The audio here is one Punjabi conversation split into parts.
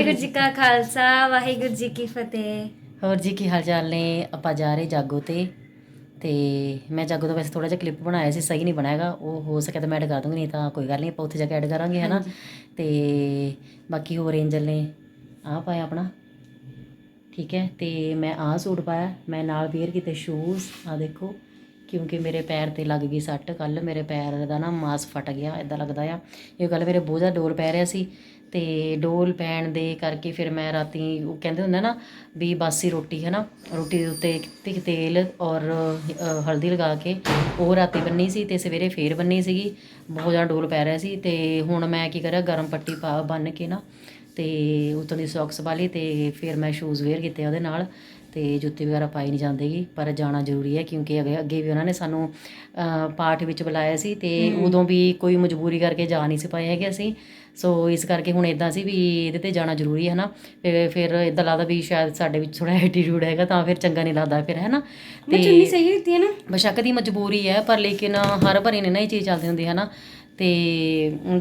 ਵਾਹਿਗੁਰੂ ਜੀ ਕਾ ਖਾਲਸਾ ਵਾਹਿਗੁਰੂ ਜੀ ਕੀ ਫਤਿਹ। ਹੋਰ ਜੀ ਕੀ ਹਾਲ ਚਾਲ ਨੇ? ਆਪਾਂ ਜਾ ਰਹੇ ਜਾਗੋ ਤੇ। ਤੇ ਮੈਂ ਜਾਗੋ ਦਾ ਵੈਸੇ ਥੋੜਾ ਜਿਹਾ ਕਲਿੱਪ ਬਣਾਇਆ ਸੀ ਸਹੀ ਨਹੀਂ ਬਣਾਇਆਗਾ ਉਹ ਹੋ ਸਕਿਆ ਤਾਂ ਮੈਂ ਐਡ ਕਰ ਦੂੰਗੀ ਨਹੀਂ ਤਾਂ ਕੋਈ ਗੱਲ ਨਹੀਂ ਆਪਾਂ ਉੱਥੇ ਜਾ ਕੇ ਐਡ ਕਰਾਂਗੇ ਹਨਾ ਤੇ ਬਾਕੀ ਹੋਰ ਐਂਜਲ ਨੇ ਆਹ ਪਾਇਆ ਆਪਣਾ। ਠੀਕ ਹੈ ਤੇ ਮੈਂ ਆਹ ਸੂਟ ਪਾਇਆ। ਮੈਂ ਨਾਲ ਵੇਅਰ ਕੀਤੇ ਸ਼ੂਜ਼ ਆ ਦੇਖੋ। ਕਿਉਂਕਿ ਮੇਰੇ ਪੈਰ ਤੇ ਲੱਗ ਗਈ ਸੱਟ ਕੱਲ ਮੇਰੇ ਪੈਰ ਦਾ ਨਾ ਮਾਸ ਫਟ ਗਿਆ ਇਦਾਂ ਲੱਗਦਾ ਆ। ਇਹ ਕੱਲ ਮੇਰੇ ਬਹੁਤ ਜ਼ਿਆਦਾ ਡੋਲ ਪੈ ਰਿਹਾ ਸੀ। ਤੇ ਡੋਲ ਪੈਣ ਦੇ ਕਰਕੇ ਫਿਰ ਮੈਂ ਰਾਤੀ ਉਹ ਕਹਿੰਦੇ ਹੁੰਦੇ ਨਾ ਵੀ ਬਾਸੀ ਰੋਟੀ ਹੈ ਨਾ ਰੋਟੀ ਦੇ ਉੱਤੇ ਤਿੱਖ ਤੇਲ ਔਰ ਹਲਦੀ ਲਗਾ ਕੇ ਉਹ ਰਾਤੀ ਬੰਨੀ ਸੀ ਤੇ ਸਵੇਰੇ ਫੇਰ ਬੰਨੀ ਸੀਗੀ, ਬਹੁਤ ਜ਼ਿਆਦਾ ਡੋਲ ਪੈ ਰਿਹਾ ਸੀ ਤੇ ਹੁਣ ਮੈਂ ਕੀ ਕਰਿਆ, ਗਰਮ ਪੱਟੀ ਪਾ ਬੰਨ ਕੇ ਨਾ ਤੇ ਉੱਤੋਂ ਦੀ ਸੌਕਸ ਵਾਲੀ ਤੇ ਫਿਰ ਮੈਂ ਸ਼ੂਜ਼ ਵੇਅਰ ਕੀਤੇ ਉਹਦੇ ਨਾਲ ਤੇ ਜੁੱਤੀ ਵਗੈਰਾ ਪਾਈ ਨਹੀਂ ਜਾਂਦੀਗੀ ਪਰ ਜਾਣਾ ਜ਼ਰੂਰੀ ਹੈ ਕਿਉਂਕਿ ਅੱਗੇ ਅੱਗੇ ਵੀ ਉਹਨਾਂ ਨੇ ਸਾਨੂੰ ਪਾਠ ਵਿੱਚ ਬੁਲਾਇਆ ਸੀ ਤੇ ਉਦੋਂ ਵੀ ਕੋਈ ਮਜਬੂਰੀ ਕਰਕੇ ਜਾ ਨਹੀਂ ਸੀ ਪਾਏ ਹੈਗੇ ਅਸੀਂ। ਸੋ ਇਸ ਕਰਕੇ ਹੁਣ ਇਦਾਂ ਸੀ ਵੀ ਇਹਦੇ ਤੇ ਜਾਣਾ ਜ਼ਰੂਰੀ ਹੈ ਨਾ ਤੇ ਫਿਰ ਇਦਾਂ ਲੱਗਦਾ ਵੀ ਸ਼ਾਇਦ ਸਾਡੇ ਵਿੱਚ ਥੋੜਾ ਐਟੀਟਿਊਡ ਹੈਗਾ ਤਾਂ ਫਿਰ ਚੰਗਾ ਨਹੀਂ ਲੱਗਦਾ ਫਿਰ ਹੈ ਨਾ ਮੈਂ ਚੁੰਨੀ ਸਹੀ ਦਿੱਤੀ ਹੈ ਨਾ? ਬੇਸ਼ੱਕ ਦੀ ਮਜਬੂਰੀ ਹੈ ਪਰ ਲੇਕਿਨ ਹਰ ਭਰੀ ਨੇ ਨਾ ਇਹ ਚੀਜ਼ ਚੱਲਦੀ ਹੁੰਦੀ ਹੈ ਨਾ ਤੇ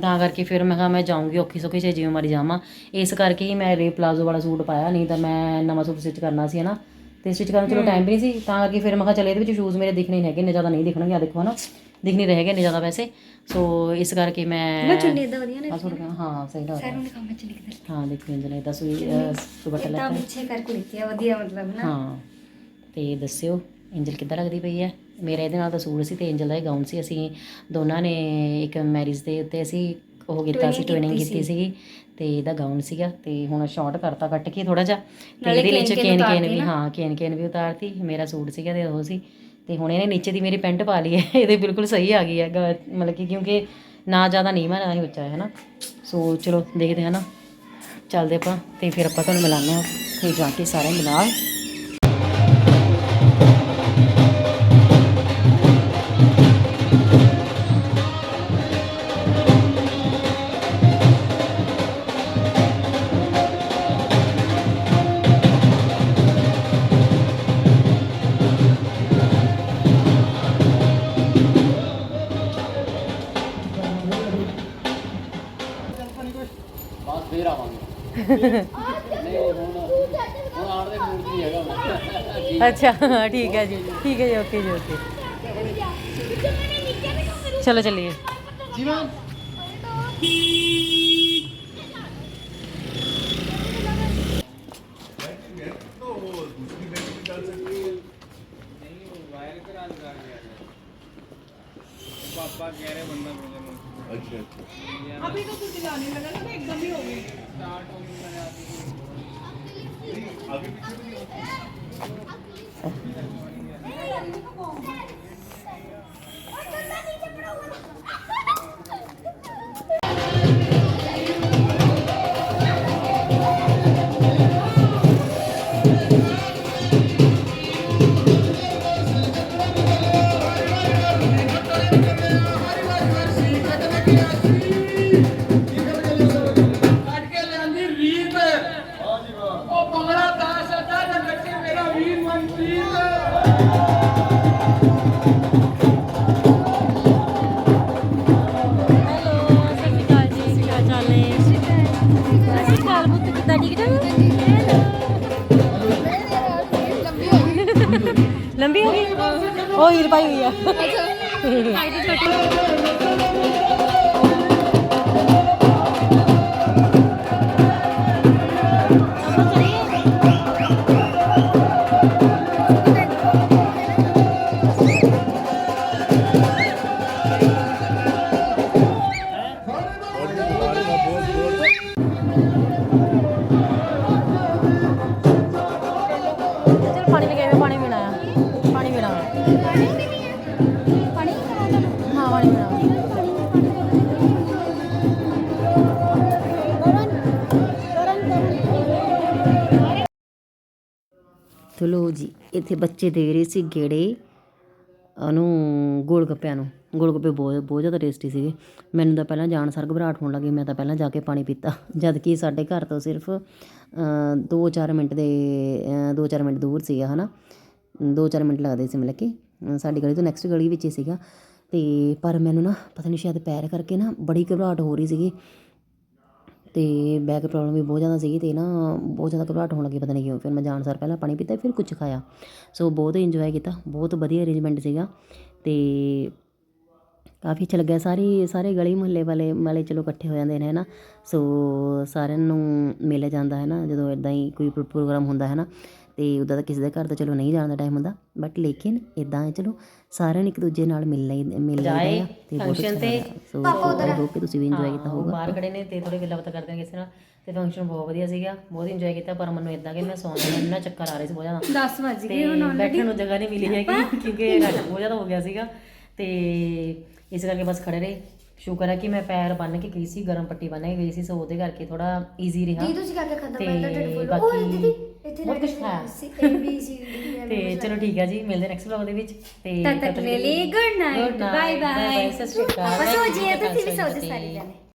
ਤਾਂ ਕਰਕੇ ਫਿਰ ਮੈਂ ਕਿਹਾ ਮੈਂ ਜਾਊਂਗੀ ਔਖੀ ਸੌਖੀ ਸੇ ਜਿਵੇਂ ਮਾਰੀ ਜਾਵਾਂ। ਇਸ ਕਰਕੇ ਹੀ ਮੈਂ ਰੇ ਪਲਾਜ਼ੋ ਵਾਲਾ ਸੂਟ ਪਾਇਆ ਨਹੀਂ ਤਾਂ ਮੈਂ ਨਵਾਂ ਸੂਟ ਸਟਿਚ ਕਰਨਾ ਸੀ ਹਨਾ। ਤੇ ਸਟਿਚ ਕਰਨ ਨੂੰ ਚਲੋ ਟਾਈਮ ਵੀ ਨਹੀਂ ਸੀ ਤਾਂ ਕਰਕੇ ਫਿਰ ਮੈਂ ਕਿਹਾ ਚਲ ਇਹਦੇ ਵਿੱਚ ਸ਼ੂਜ਼ ਮੇਰੇ ਦਿਖਣੇ ਨਹੀਂ ਹੈਗੇ ਇੰਨੇ ਜ਼ਿਆਦਾ ਨਹੀਂ ਦਿਖਣਗੇ ਆ ਦੇਖੋ ਹਨਾ। ਦਿਖ ਨਹੀਂ ਰਹੇਗੇ ਇੰਨੇ ਜ਼ਿਆਦਾ ਵੈਸੇ। ਸੋ ਇਸ ਕਰਕੇ ਮੈਂ ਮੈਂ ਚੁੰਨੀ ਇਦਾਂ ਵਧੀਆ ਨੇ ਹਾਂ ਸਹੀ ਲੱਗਦਾ ਸਾਰਿਆਂ ਨੇ ਕੰਮ ਚ ਲਿਖ ਦਿੱਤਾ। ਹਾਂ ਦੇਖੋ ਇੰਜਨ ਇਹਦਾ ਸੂਈ ਅਹ, ਦੁਪੱਟਾ ਤਾਂ ਲੈ ਪਿੱਛੇ ਕਰਕੇ ਲਿਖੀ ਆ ਵਧੀਆ ਮਤਲਬ ਨਾ ਹਾਂ ਤੇ ਦੱਸਿਓ ਐਂਜਲ ਕਿੱਦਾਂ ਲੱਗਦੀ ਪਈ ਹੈ? ਮੇਰਾ ਇਹਦੇ ਨਾਲ ਤਾਂ ਸੂਟ ਸੀ ਤੇ ਐਂਜਲ ਦਾ ਹੀ ਗਾਊਨ ਸੀ। ਅਸੀਂ ਦੋਨਾਂ ਨੇ ਇੱਕ ਮੈਰਿਜ ਦੇ ਉੱਤੇ ਅਸੀਂ ਉਹ ਕੀਤਾ ਸੀ ਟ੍ਰੇਨਿੰਗ ਕੀਤੀ ਸੀਗੀ ਤੇ ਇਹਦਾ ਗਾਊਨ ਸੀਗਾ ਤੇ ਹੁਣ ਸ਼ਾਰਟ ਕਰਤਾ ਕੱਟ ਕੇ ਥੋੜਾ ਜਿਹਾ। ਤੇ ਇਹਦੇ ਵਿੱਚ ਕੇਨ ਕੇਨ ਵੀ ਹਾਂ ਕੇਨ ਕੇਨ ਵੀ ਉਤਾਰਤੀ। ਮੇਰਾ ਸੂਟ ਸੀਗਾ ਤੇ ਉਹ ਸੀ। ਤੇ ਹੁਣ ਇਹਨੇ ਨੀਚੇ ਦੀ ਮੇਰੀ ਪੈਂਟ ਪਾ ਲਈ ਹੈ। ਇਹਦੇ ਬਿਲਕੁਲ ਸਹੀ ਆ ਗਈ ਹੈ। ਮਤਲਬ ਕਿ ਕਿਉਂਕਿ ਨਾ ਜ਼ਿਆਦਾ ਨੀਵਾਂ ਨਾ ਹੀ ਉੱਚਾ ਹੈ ਹਨਾ। ਸੋ ਚਲੋ ਦੇਖਦੇ ਹਾਂ ਨਾ। ਚੱਲਦੇ ਆਪਾਂ ਤੇ ਫਿਰ ਆਪਾਂ ਤੁਹਾਨੂੰ ਹਾਂ। ਤੇ ਜਾ ਕੇ ਸਾਰੇ ਮਿਲਾ ਫੇਰ ਆਵਾਂਗੇ ਨਹੀਂ ਹੁਣ ਹੁਣ ਆਣ ਦੇ ਮੂਡ 'ਚ ਨਹੀਂ ਹੈਗਾ ਮੈਂ। ਅੱਛਾ ਠੀਕ ਹੈ ਜੀ। ਠੀਕ ਹੈ ਜੀ ਓਕੇ ਜੀ ਓਕੇ। ਚਲੋ ਚੱਲੀਏ। ਜੀ ਮੈਮ ਕੱਢ Thank you. ਲੰਬੀ ਹੋ ਗਈ? ਉਹ ਹੀਰ ਪਾਈ ਹੋਈ ਆ। ਚਲ ਤੋ ਲੋ ਜੀ, ਇੱਥੇ ਬੱਚੇ ਦੇ ਰਹੇ ਸੀ ਗੇੜੇ, ਉਹਨੂੰ ਗੋਲ ਗੱਪਿਆਂ ਨੂੰ। ਗੋਲ ਗੱਪੇ ਬਹੁਤ ਬਹੁਤ ਜ਼ਿਆਦਾ ਟੇਸਟੀ ਸੀਗੇ। ਮੈਨੂੰ ਤਾਂ ਪਹਿਲਾਂ ਜਾਣ ਸਰ ਘਬਰਾਹਟ ਹੋਣ ਲੱਗੀ, ਮੈਂ ਤਾਂ ਪਹਿਲਾਂ ਜਾ ਕੇ ਪਾਣੀ ਪੀਤਾ। ਜਦ ਕਿ ਸਾਡੇ ਘਰ ਤੋਂ ਸਿਰਫ 2-4 ਮਿੰਟ ਦੇ 2-4 ਮਿੰਟ ਦੂਰ ਸੀਗਾ, ਹਨਾ? 2-4 ਮਿੰਟ ਲੱਗਦੇ ਸੀ ਮਤਲਬ ਕਿ ਸਾਡੀ ਗਲੀ ਤੋਂ ਨੈਕਸਟ ਗਲੀ ਵਿੱਚ ਹੀ ਸੀਗਾ। ਤੇ ਪਰ ਮੈਨੂੰ ਨਾ, ਪਤਾ ਨਹੀਂ ਸ਼ਾਇਦ ਪੈਰ ਕਰਕੇ ਨਾ ਬੜੀ ਘਬਰਾਹਟ ਹੋ ਰਹੀ ਸੀਗੀ। ਅਤੇ ਬੈਕ ਪ੍ਰੋਬਲਮ ਵੀ ਬਹੁਤ ਜ਼ਿਆਦਾ ਸੀਗੀ ਤੇ ਨਾ ਬਹੁਤ ਜ਼ਿਆਦਾ ਘਬਰਾਹਟ ਹੋਣ ਲੱਗੀ ਪਤਾ ਨਹੀਂ ਕਿਉਂ, ਫਿਰ ਮੈਂ ਜਾਣ ਸਾਰ ਪਹਿਲਾਂ ਪਾਣੀ ਪੀਤਾ, ਫਿਰ ਕੁਛ ਖਾਇਆ। ਸੋ ਬਹੁਤ ਇੰਜੋਏ ਕੀਤਾ, ਬਹੁਤ ਵਧੀਆ ਅਰੇਂਜਮੈਂਟ ਸੀਗਾ ਅਤੇ ਕਾਫੀ ਅੱਛਾ ਲੱਗਿਆ। ਸਾਰੇ ਸਾਰੇ ਗਲੀ ਮੁਹੱਲੇ ਵਾਲੇ ਵਾਲੇ ਚਲੋ ਇਕੱਠੇ ਹੋ ਜਾਂਦੇ ਨੇ, ਹੈ ਨਾ? ਸੋ ਸਾਰਿਆਂ ਨੂੰ ਮਿਲਿਆ ਜਾਂਦਾ, ਹੈ ਨਾ? ਜਦੋਂ ਇੱਦਾਂ ਹੀ ਕੋਈ ਪ੍ਰੋਗਰਾਮ ਹੁੰਦਾ, ਹੈ ਨਾ? ਤੇ ਉੱਦਾਂ ਦਾ ਕਿਸੇ ਦੇ ਘਰ ਤਾਂ ਚਲੋ ਨਹੀਂ ਜਾਣ ਦਾ ਟਾਈਮ ਹੁੰਦਾ ਬਟ ਲੇਕਿਨ ਇਦਾਂ ਹੈ ਚਲੋ ਸਾਰਿਆਂ ਨੂੰ ਇੱਕ ਦੂਜੇ ਨਾਲ ਮਿਲ ਲਈ ਮਿਲ ਲਈਦਾ ਆ ਤੇ ਅੱਛਾ ਲੱਗਦਾ। ਸੋ ਆਈ ਹੋਪ ਕਿ ਤੁਸੀਂ ਵੀ ਇੰਜੋਏ ਕੀਤਾ ਹੋਊਗਾ। ਬਾਹਰ ਖੜੇ ਨੇ ਤੇ ਥੋੜੀ ਗੱਲਾਂ ਬਾਤਾਂ ਕਰਦੇ ਨੇ ਕਿਸੇ ਨਾਲ ਤੇ ਫੰਕਸ਼ਨ ਬਹੁਤ ਵਧੀਆ ਸੀਗਾ ਬਹੁਤ ਇੰਜੋਏ ਕੀਤਾ ਪਰ ਮੈਨੂੰ ਇਦਾਂ ਕਿ ਮੈਂ ਸੌਣ ਲੱਗਾ ਇੰਨਾ ਚੱਕਰ ਆ ਰਿਹਾ ਸੀ ਬਹੁਤ ਜ਼ਿਆਦਾ। 10 ਵਜ ਗਏ ਤੇ ਬੈਠਣ ਨੂੰ ਜਗ੍ਹਾ ਨਹੀਂ ਮਿਲੀ ਹੈਗੀ ਕਿਉਂਕਿ ਰਸ਼ ਬਹੁਤ ਜ਼ਿਆਦਾ ਹੋ ਗਿਆ ਸੀਗਾ। ਤੇ ਇਸ ਕਰਕੇ ਬਸ ਖੜੇ ਰਹੇ। ਸ਼ੁਕਰ ਹੈ ਕਿ ਮੈਂ ਪੈਰ ਬੰਨ ਕੇ ਗਈ ਸੀ ਗਰਮ ਪੱਟੀ ਬੰਨ ਕੇ ਗਈ ਸੀ ਸੋ ਉਹਦੇ ਕਰਕੇ ਥੋੜਾ ਈਜ਼ੀ ਰਿਹਾ। ਦੀ ਤੁਸੀਂ ਕਰਕੇ ਖਤਮ ਤੇ ਮੈਂ ਤਾਂ ਢਿੱਡ ਫੁੱਲ ਉਹ ਦੀਦੀ ਇੱਥੇ ਬਹੁਤ ਸੀ ਬੀ ਸੀ ਡੀ ਤੇ ਚਲੋ ਠੀਕ ਹੈ ਜੀ ਮਿਲਦੇ ਨੈਕਸਟ ਵਲੌਗ ਦੇ ਵਿੱਚ। ਤੇ ਤਦ ਤੱਕ ਲਈ ਗੁੱਡ ਨਾਈਟ ਬਾਏ ਬਾਏ ਸਤਿ ਸ਼੍ਰੀ ਅਕਾਲ। ਬਸ ਹੋ ਜੀ ਸਤਿ ਸ਼੍ਰੀ ਤੁਸੀਂ ਵੀ ਸੋ ਜਾ ਸਾਰੇ ਜਾਣੇ।